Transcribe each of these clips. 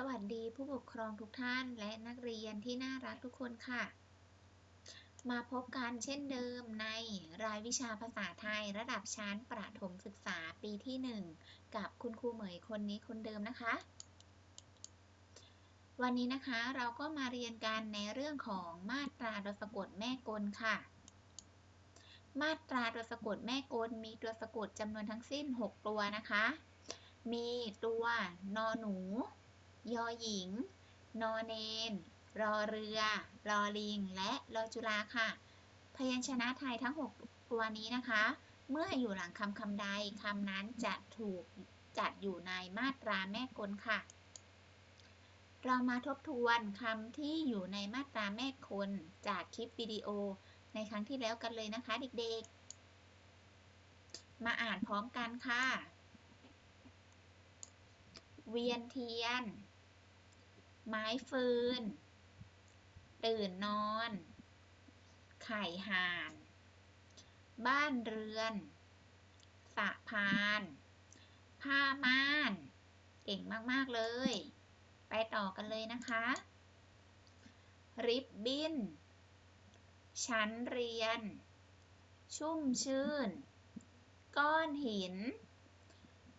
สวัสดีผู้ปกครองทุกท่านและนักเรียนที่น่ารักทุกคนค่ะ มาพบกันเช่นเดิมในรายวิชาภาษาไทยระดับชั้นประถมศึกษาปีที่ 1 กับคุณครูเหมยคนนี้คนเดิมนะคะ วันนี้นะคะเราก็มาเรียนกันในเรื่องของมาตราตัวสะกดแม่กลค่ะ มาตราตัวสะกดแม่กลมีตัวสะกดจำนวนทั้งสิ้น 6 ตัวนะคะ มีตัวนอหนู ยอหญิง นอเนน รอเรือ รอลิง และรอจุฬาค่ะ พยัญชนะไทยทั้ง 6 ตัวนี้นะคะ เมื่ออยู่หลังคำคำใดคำนั้นจะถูกจัดอยู่ในมาตราแม่กลค่ะ เรามาทบทวนคำที่อยู่ในมาตราแม่กลจากคลิปวิดีโอ ในครั้งที่แล้วกันเลยนะคะเด็กๆ มาอ่านพร้อมกันค่ะ เวียนเทียน ไม้ฟืน ตื่นนอน ไข่ห่าน บ้านเรือน สะพาน ผ้าม่าน เก่งมาก ๆ เลย ไปต่อกันเลยนะคะ ริบบิ้น ชั้นเรียน ชุ่มชื่น ก้อนหิน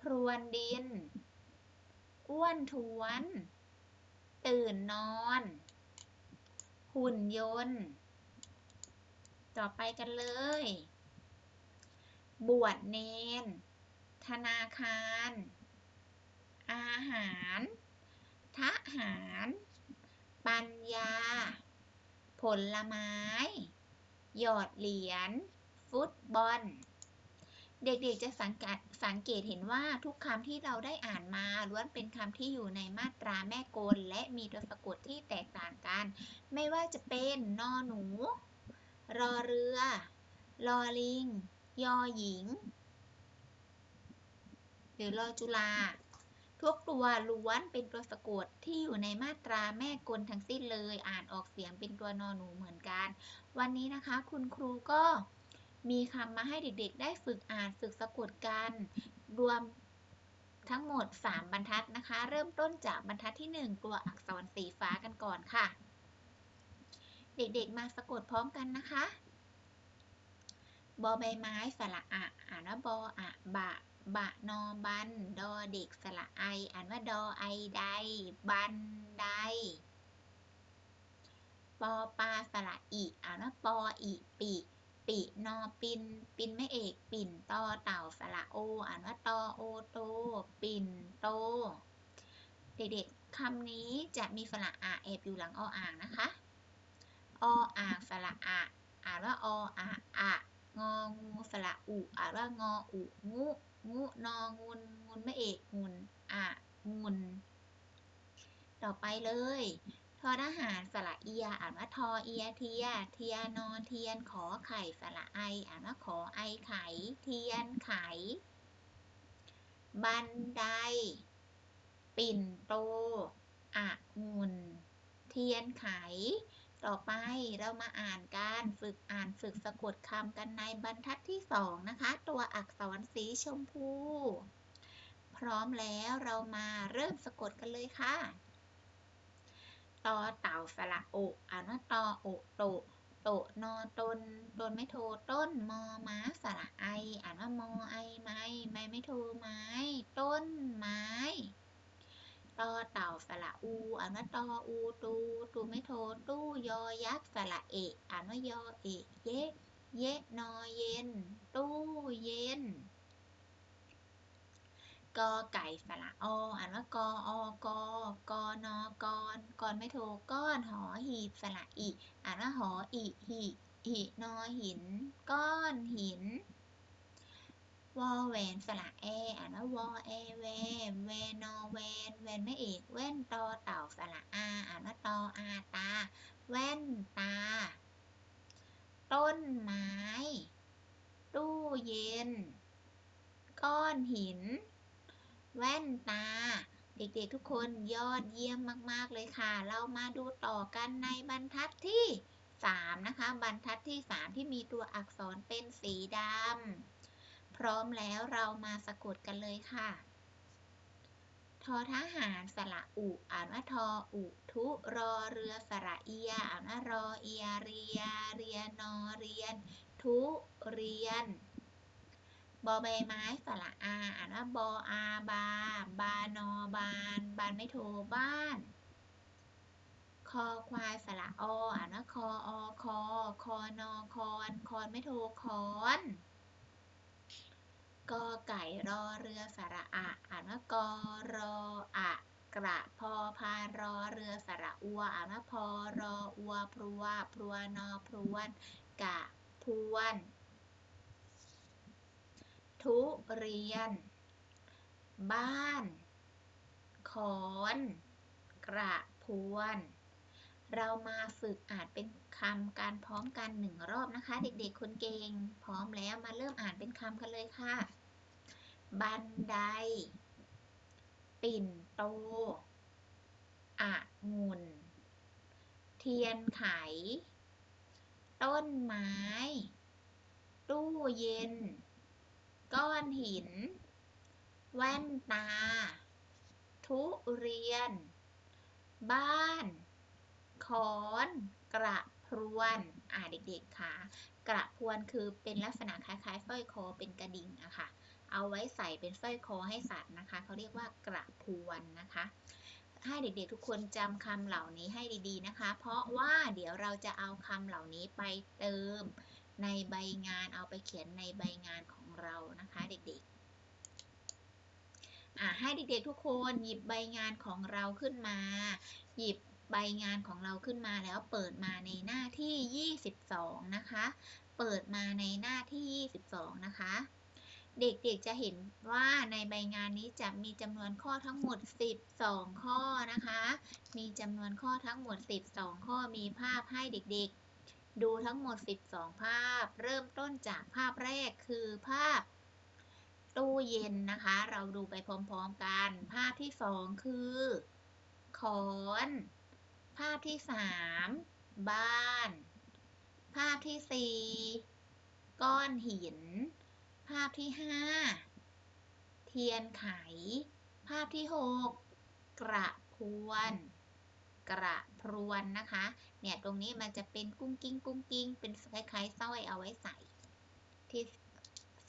พรวนดิน อ้วนท้วน ตื่นนอน หุ่นยนต์ ต่อไปกันเลย บวชเนน ธนาคาร อาหารทหาร ปัญญา ผลไม้ หยอดเหรียญ ฟุตบอล เด็กๆจะสังเกตสังเกตเห็นว่าทุกคำที่เราได้อ่านมาล้วนเป็นคำที่อยู่ในมาตราแม่กล และมีตัวสะกดที่แตกต่างกัน ไม่ว่าจะเป็นนอหนู รอเรือ รอลิง ยอหญิง หรือรอจุฬาทุกตัวล้วนเป็นตัวสะกดที่อยู่ในมาตราแม่กลทั้งสิ้นเลย อ่านออกเสียงเป็นตัวนอหนูเหมือนกัน วันนี้นะคะ คุณครูก็ มีคำมาให้เด็กๆ ได้ฝึกอ่านฝึกสะกดกัน รวมทั้งหมด 3 บรรทัดนะคะ เริ่มต้นจากบรรทัดที่ 1 ตัวอักษรสีฟ้ากันก่อนค่ะ เด็กๆ มาสะกดพร้อมกันนะคะ บอใบไม้สระอะอ่านว่าบออะบะบะนอบัน ดอเด็กสระไอ อ่านว่าดอไอใดบันไดปอปลาสระอิอ่านว่าปออิปิ ปินอปินปินไม่เอกปิ่นตอเต่าสระโอ อ่านว่าตอโอโต ปิ่นโต เด็กๆคำนี้จะมีสระอะแอบอยู่หลังออ่างนะคะออ่างสระอะอ่านว่าออะอะงองูสระอุอ่านว่างออุงูงูนองุนงุนไม่เอกงุนอะงุนต่อไปเลย อทหารสระเอีย อ่านว่าทอเอียเทีย เทียนอนเทียนขอไข่สระไอ อ่านว่าขอไอไข่ เทียนไข่ บันได ปิ่นโตอะงุนเทียนไข ต่อไปเรามาอ่านการฝึกอ่านฝึกสะกดคำกันในบรรทัดที่สองนะคะ ตัวอักษรสีชมพู พร้อมแล้วเรามาเริ่มสะกดกันเลยค่ะ ตอเต่าสระโออ่านว่าตอโอโตโตนอตนตนไม่โทต้นมอม้าสระไอ อ่านว่ามอไอไม้ไม้ไม่โทไม้ ต้นไม้ตอเต่าสระอูอ่านว่าตออูตูตูไม่โทตู้ยอยักษ์สระเอะอ่านว่ายอเอะเยะเยะนอเย็น ตู้เย็น กอไก่สระออ่านว่ากออกอกอนอกอนกอนไม่โทก้อนหอหีบสระอิอ่านว่าหออิหิหินอหิน ก้อนหินวอแหวนสระแออ่านว่าวอแอแวแวนอแวนแวนไม่เอกแว่นตอเต่าสระอาอ่านว่าตออาตา แว่นตา ต้นไม้ ตู้เย็น ก้อนหิน แว่นตา เด็กๆทุกคนยอดเยี่ยมมากๆเลยค่ะ เรามาดูต่อกันในบรรทัดที่ 3 นะคะ บรรทัดที่ 3 ที่มีตัวอักษรเป็นสีดำพร้อมแล้วเรามาสะกดกันเลยค่ะททอทหารสระอุอ่านว่าทออุทุรอเรือสระเอียอ่านว่ารอเอียเรียเรียนอเรียน ทุเรียน บอใบไม้สระอาอ่านว่าบออาบา บานอบาน บานไม่โทบ้าน คอควายสระออ่านว่าคออคอคอนอคอนคอนไม่โทคอนกอไก่รอเรือสระอะอ่านว่ากอรออะกระพอพารอเรือสระอัวอ่านว่าพอรออัวพรัวพรัวนอพรวนกะพวน ทุเรียน บ้าน ขอน กระพวน เรามาฝึกอ่านเป็นคำการพร้อมกันหนึ่งรอบนะคะ เด็กๆคนเก่ง พร้อมแล้วมาเริ่มอ่านเป็นคำกันเลยค่ะ บันได ปิ่นโตอะงุ่น เทียนไข ต้นไม้ ตู้เย็น ก้อนหิน แว่นตา ทุเรียน บ้านขอน กระพรวน อ่าเด็กๆค่ะ กระพรวนคือเป็นลักษณะคล้ายๆสร้อยคอเป็นกระดิ่งอะค่ะ เอาไว้ใส่เป็นสร้อยคอให้สัตว์นะคะ เขาเรียกว่ากระพรวนนะคะ ให้เด็กๆทุกคนจำคำเหล่านี้ให้ดีๆนะคะ เพราะว่าเดี๋ยวเราจะเอาคำเหล่านี้ไปเติม ในใบงานเอาไปเขียนในใบงานของเรานะคะเด็กๆให้เด็กๆทุกคนหยิบใบงานของเราขึ้นมา หยิบใบงานของเราขึ้นมาแล้วเปิดมาในหน้าที่ 22 นะคะ เปิดมาในหน้าที่ 22 นะคะ เด็กๆจะเห็นว่าในใบงานนี้จะมีจำนวนข้อทั้งหมด 12 ข้อนะคะ มีจำนวนข้อทั้งหมด 12 ข้อมีภาพให้เด็กๆ ดูทั้งหมด 12 ภาพ เริ่มต้นจากภาพแรกคือภาพตู้เย็นนะคะ เราดูไปพร้อมๆกัน ภาพที่ 2 คือขอน ภาพที่ 3 บ้าน ภาพที่ 4 ก้อนหิน ภาพที่ 5 เทียนไข ภาพที่ 6 กระพวน กระพรวนนะคะ เนี่ยตรงนี้มันจะเป็นกุ้งกิ้งกุ้งกิ้งเป็นคล้ายๆสร้อยเอาไว้ใส่ที่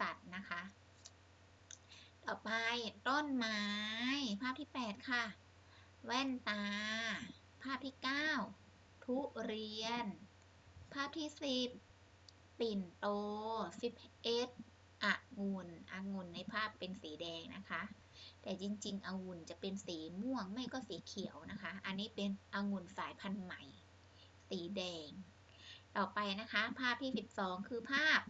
สัตว์นะคะ ต่อไปต้นไม้ ภาพที่ 8 ค่ะ แว่นตา ภาพที่ 9 ทุเรียน ภาพที่ 10 ปิ่นโต11องุ่นองุ่นในภาพเป็นสีแดงนะคะ แต่จริง ๆองุ่นจะเป็นสีม่วงไม่ก็สีเขียวนะคะ อันนี้เป็นองุ่นสายพันธุ์ใหม่ สีแดง ต่อไปนะคะ ภาพที่ 12 คือภาพ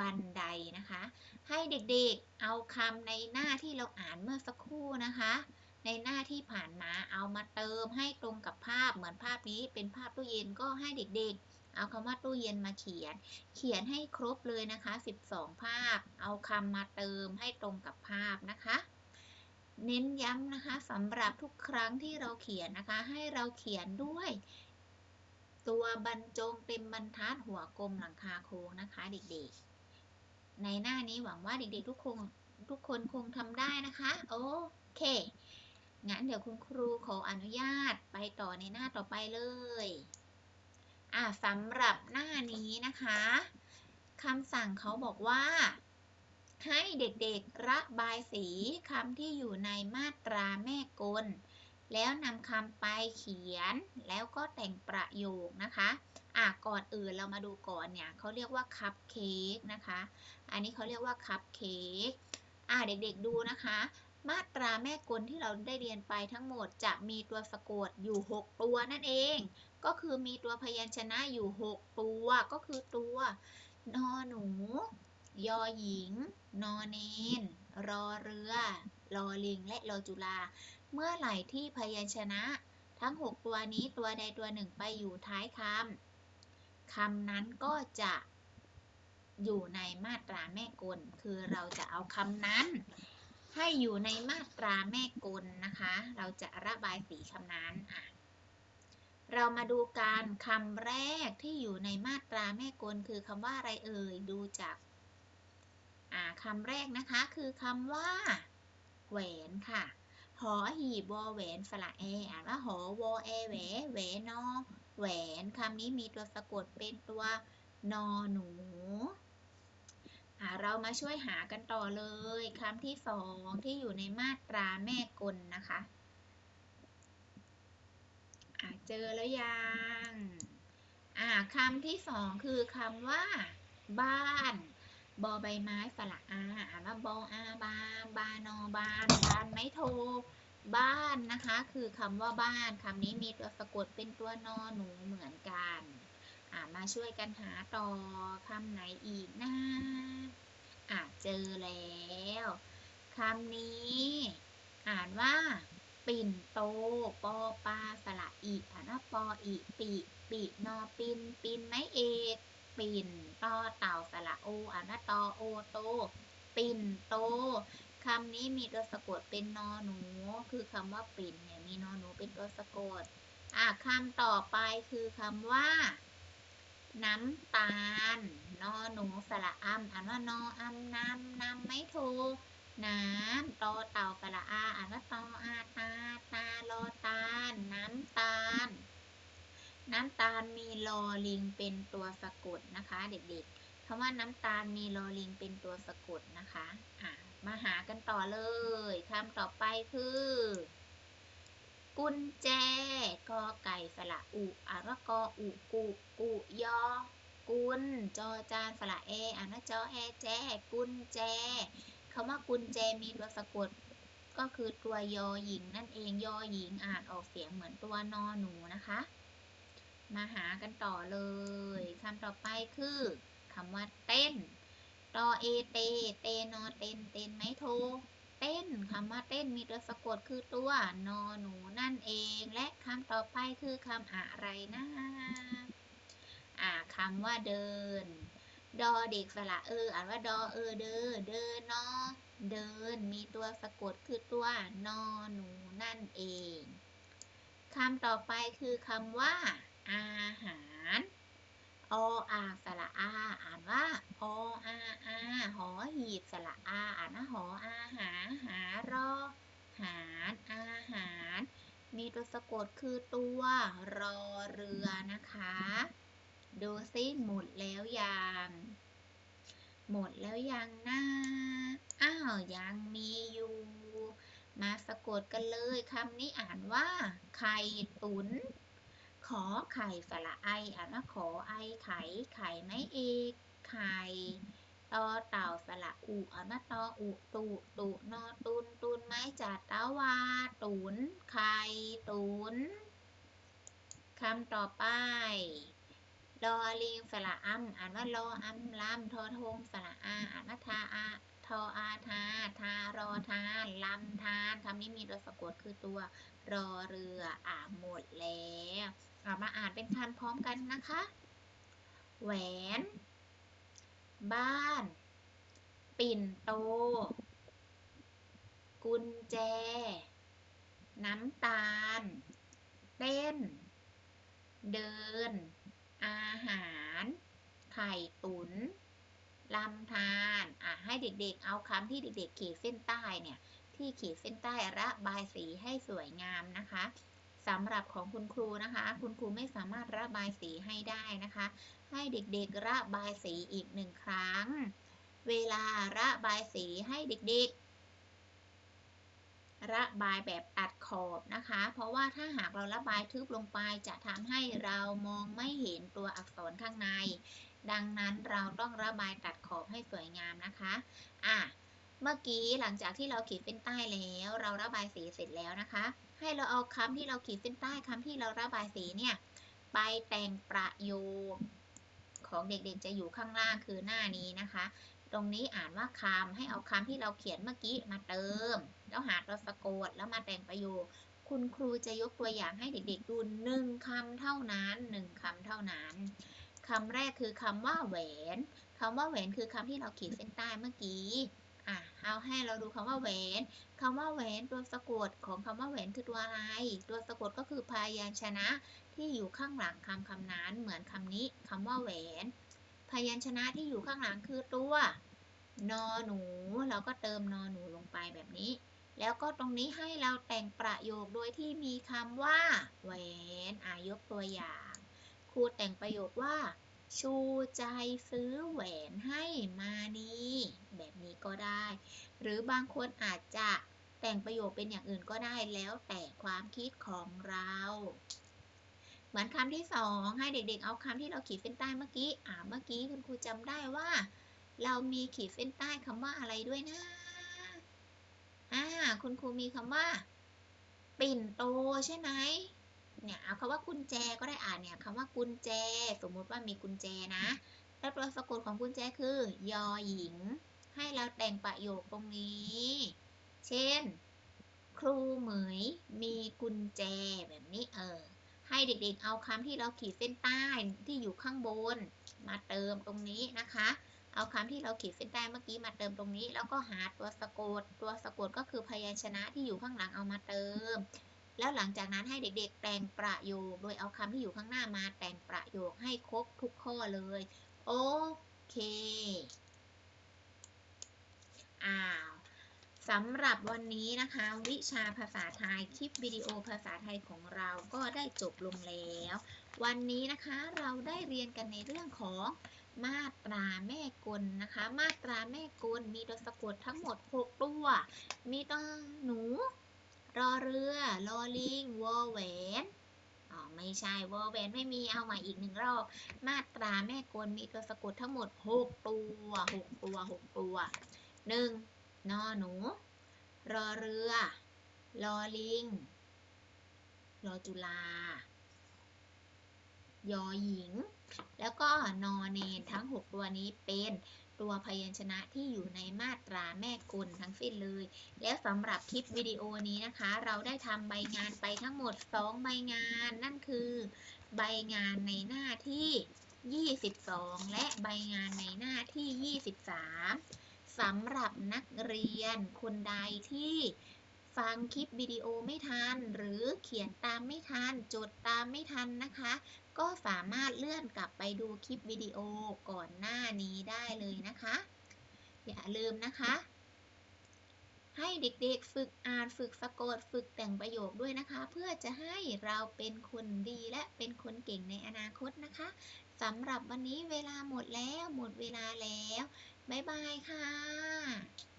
บันไดนะคะ ให้เด็กๆเอาคำในหน้าที่เราอ่านเมื่อสักครู่นะคะ ในหน้าที่ผ่านมาเอามาเติมให้ตรงกับภาพเหมือนภาพนี้เป็นภาพตู้เย็นก็ให้เด็กๆ เอาคำว่าตู้เย็นมาเขียน เขียนให้ครบเลยนะคะ 12 ภาพ เอาคำมาเติมให้ตรงกับภาพนะคะ เน้นย้ำนะคะสำหรับทุกครั้งที่เราเขียนนะคะ ให้เราเขียนด้วย ตัวบรรจงเต็มบรรทัดหัวกลมหลังคาโค้งนะคะ เด็กๆ ในหน้านี้หวังว่าเด็กๆ ทุกคนทุกคนคงทำได้นะคะ โอเค งั้นเดี๋ยวคุณครูขออนุญาตไปต่อในหน้าต่อไปเลยอ่าสำหรับหน้านี้นะคะคำสั่งเขาบอกว่า ให้เด็กๆระบายสีคำที่อยู่ในมาตราแม่กล แล้วนำคำไปเขียนแล้วก็แต่งประโยคนะคะอะก่อนอื่นเรามาดูก่อนเนี่ยเขาเรียกว่าคัพเค้กนะคะ อันนี้เขาเรียกว่าคัพเค้กอะเด็กๆดูนะคะ มาตราแม่กลที่เราได้เรียนไปทั้งหมดจะมีตัวสะกดอยู่ 6 ตัวนั่นเอง ก็คือมีตัวพยัญชนะอยู่ 6 ตัวก็คือตัวนอหนู ยอหญิง นอเนน รอเรือ รอลิง และรอจุฬาเมื่อไหร่ที่พยัญชนะ ทั้ง 6 ตัวนี้ตัวใดตัวหนึ่งไปอยู่ท้ายคำ คำนั้นก็จะอยู่ในมาตราแม่กล คือเราจะเอาคำนั้น ให้อยู่ในมาตราแม่กลนะคะ เราจะระบายสีคำนั้นอะเรามาดูการคำแรกที่อยู่ในมาตราแม่กล คือคำว่าอะไรเอ่ย ดูจาก คำแรกนะคะคือคำว่า แหวนค่ะ หอหีบวอแหวนสระแออ่านว่าหอวอแอแหวแหวนอแหวนคำนี้มีตัวสะกดเป็นตัวนอหนูเรามาช่วยหากันต่อเลยคำที่สองที่อยู่ในมาตราแม่กลนะคะเจอแล้วยังคำที่สองคือคำว่า บ้าน บอใบไม้สระอาอ่านว่าบออาบาบานอบานบานไม้โทบ้านนะคะ คือคำว่าบ้านคำนี้มีตัวสะกดเป็นตัวนอหนูเหมือนกันอ่ามาช่วยกันหาต่อคำไหนอีกนะอ่าเจอแล้วคำนี้ อ่านว่า ปิ่นโตปอปลาสระอีอ่านว่าปออีปีปีนอปินปินไม้เอก ปิ่นตอเต่าสระโออ่านว่าตอโอโต ปิ่นโตคำนี้มีตัวสะกดเป็นนอหนู คือคำว่าปิ่นเนี่ยมีนอหนูเป็นตัวสะกด อะคำต่อไปคือคำว่า น้ำตาล นอหนูสระอำอ่านว่านออำนำนำไม่ถูกน้ำตอเต่าสระอาอ่านว่าตออาตาตาโลตาลน้ำตาล น้ำตาลมีลอลิงเป็นตัวสะกดนะคะ เด็กๆคำว่าน้ำตาลมีลอลิงเป็นตัวสะกดนะคะอะมาหากันต่อเลยคำต่อไปคือ กุญแจกอไก่สระอุอ่านว่ากออุกุกุยอกุญจอจานสระเออ่านว่าจอแอแจกุญแจคำว่ากุญแจมีตัวสะกดก็คือตัวยอหญิงนั่นเองยอหญิงอ่านออกเสียงเหมือนตัวนอหนูนะคะ มาหากันต่อเลยคำต่อไปคือคำว่าเต้นตอเอเต เตนอเต้นเต้นไหมโท เต้นคำว่าเต้นมีตัวสะกดคือตัวนอหนูนั่นเอง และคำต่อไปคือคำอะไรนะอ่าคำว่าเดิน ดอเด็กสระเอออ่านว่าดอเออเดอเดินนอเดินมีตัวสะกดคือตัวนอหนูนั่นเองคำต่อไปคือคำว่า อาหาร ออาสระอา อ่านว่าออาอาหอหีบสระอา อ่านว่าหออาหาหารอหารอาหาร มีตัวสะกดคือตัวรอเรือนะคะ ดูซิหมดแล้วยัง หมดแล้วยังนะอ้าวยังมีอยู่มาสะกดกันเลยคำนี้อ่านว่า ไข่ตุ๋น ขอไข่สระไออ่านว่าขอไอไข่ไข่ไม่เอกไข่ตอเต่าสระอุอ่านว่าตออุตุตุนอตุนตุนไม้จัดตาวาตุนไข่ตุนคำต่อไปลอลิงสระอัมอ่านว่าลออัมลำทอทงสระอาอ่านว่าทาอาทออาทา ทารอทานลำทานคำนี้มีตัวสะกดคือตัวรอเรืออ่าหมดแล้ว เอามาอ่านเป็นคำพร้อมกันนะคะ แหวน บ้าน ปิ่นโต กุญแจ น้ำตาล เต้น เดิน อาหาร ไข่ตุนลำธารอะให้เด็กๆ เอาคำที่เด็กๆขีดเส้นใต้เนี่ย ที่ขีดเส้นใต้ระบายสีให้สวยงามนะคะ สำหรับของคุณครูนะคะ คุณครูไม่สามารถระบายสีให้ได้นะคะ ให้เด็กๆระบายสีอีกหนึ่งครั้ง เวลาระบายสีให้เด็กๆ ระบายแบบตัดขอบนะคะ เพราะว่าถ้าหากเราระบายทึบลงไปจะทำให้เรามองไม่เห็นตัวอักษรข้างใน ดังนั้นเราต้องระบายตัดขอบให้สวยงามนะคะอะเมื่อกี้หลังจากที่เราขีดเส้นใต้แล้ว เราระบายสีเสร็จแล้วนะคะ ให้เราเอาคำที่เราขีดเส้นใต้คำที่เราระบายสีเนี่ย ไปแต่งประโยคของเด็กๆจะอยู่ข้างล่างคือหน้านี้นะคะ ตรงนี้อ่านว่าคำให้เอาคำที่เราเขียนเมื่อกี้มาเติม แล้วหาตัวสะกดแล้วมาแต่งประโยค คุณครูจะยกตัวอย่างให้เด็กๆดูหนึ่งคำเท่านั้นหนึ่งคำเท่านั้นคำแรกคือคำว่าแหวนคำว่าแหวนคือคำที่เราขีดเส้นใต้เมื่อกี้ อะเอาให้เราดูคำว่าแหวนคำว่าแหวนตัวสะกดของคำว่าแหวนคือตัวอะไร ตัวสะกดก็คือพยัญชนะที่อยู่ข้างหลังคำคำนั้นเหมือนคำนี้คำว่าแหวน พยัญชนะที่อยู่ข้างหลังคือตัวนอหนู เราก็เติมนอหนูลงไปแบบนี้แแล้วก็ตรงนี้ให้เราแต่งประโยคโดยที่มีคำว่าแหวนอายกตัวอย่าง ครูแต่งประโยคว่า ชูใจซื้อแหวนให้มานีแบบนี้ก็ได้ หรือบางคนอาจจะแต่งประโยคเป็นอย่างอื่นก็ได้แล้วแต่ความคิดของเรา เหมือนคำที่สองให้เด็กๆ เอาคำที่เราขีดเส้นใต้เมื่อกี้ อ่าเมื่อกี้คุณครูจำได้ว่า เรามีขีดเส้นใต้คำว่าอะไรด้วยนะอ่าคุณครูมีคำว่า ปิ่นโตใช่ไหม เนี่ยเอาคำว่ากุญแจก็ได้อ่านเนี่ยคำว่ากุญแจ สมมุติว่ามีกุญแจนะแล้วตัวสะกดของกุญแจคือยอหญิง ให้เราแต่งประโยคตรงนี้ เช่น ครูเหมยมีกุญแจแบบนี้เออให้เด็กๆเอาคำที่เราขีดเส้นใต้ที่อยู่ข้างบน มาเติมตรงนี้นะคะ เอาคำที่เราขีดเส้นใต้เมื่อกี้มาเติมตรงนี้ แล้วก็หาตัวสะกด ตัวสะกดก็คือพยัญชนะที่อยู่ข้างหลังเอามาเติม แล้วหลังจากนั้นให้เด็กๆ แต่งประโยค โดยเอาคำที่อยู่ข้างหน้ามาแต่งประโยคให้ครบทุกข้อเลย โอเค อ้าวสำหรับวันนี้นะคะ วิชาภาษาไทย คลิปวิดีโอภาษาไทยของเราก็ได้จบลงแล้ว วันนี้นะคะเราได้เรียนกันในเรื่องของมาตราแม่กลนะคะ มาตราแม่กลมีตัวสะกดทั้งหมด 6 ตัว มีตัวหนู รอเรือลอลิงวอแหวนอ๋อไม่ใช่วอแหวนไม่มีเอาใหม่อีกหนึ่งรอบ มาตราแม่กลมีตัวสะกดทั้งหมด 6 ตัว6ตัว6ตัว 1. นอหนู รอเรือ ลอลิง รอจุฬายอหญิง แล้วก็นอเนนทั้ง 6 ตัวนี้เป็น ตัวพยัญชนะที่อยู่ในมาตราแม่กลทั้งสิ้นเลย แล้วสำหรับคลิปวิดีโอนี้นะคะ เราได้ทำใบงานไปทั้งหมด 2 ใบงาน นั่นคือ ใบงานในหน้าที่ 22 และใบงานในหน้าที่ 23สำหรับนักเรียนคนใดที่ ฟังคลิปวิดีโอไม่ทัน หรือเขียนตามไม่ทัน จดตามไม่ทันนะคะ ก็สามารถเลื่อนกลับไปดูคลิปวิดีโอก่อนหน้านี้ได้เลยนะคะ อย่าลืมนะคะ ให้เด็กๆฝึกอ่านฝึกสะกดฝึกแต่งประโยคด้วยนะคะ เพื่อจะให้เราเป็นคนดีและเป็นคนเก่งในอนาคตนะคะสำหรับวันนี้เวลาหมดแล้วหมดเวลาแล้ว บ๊ายบายค่ะ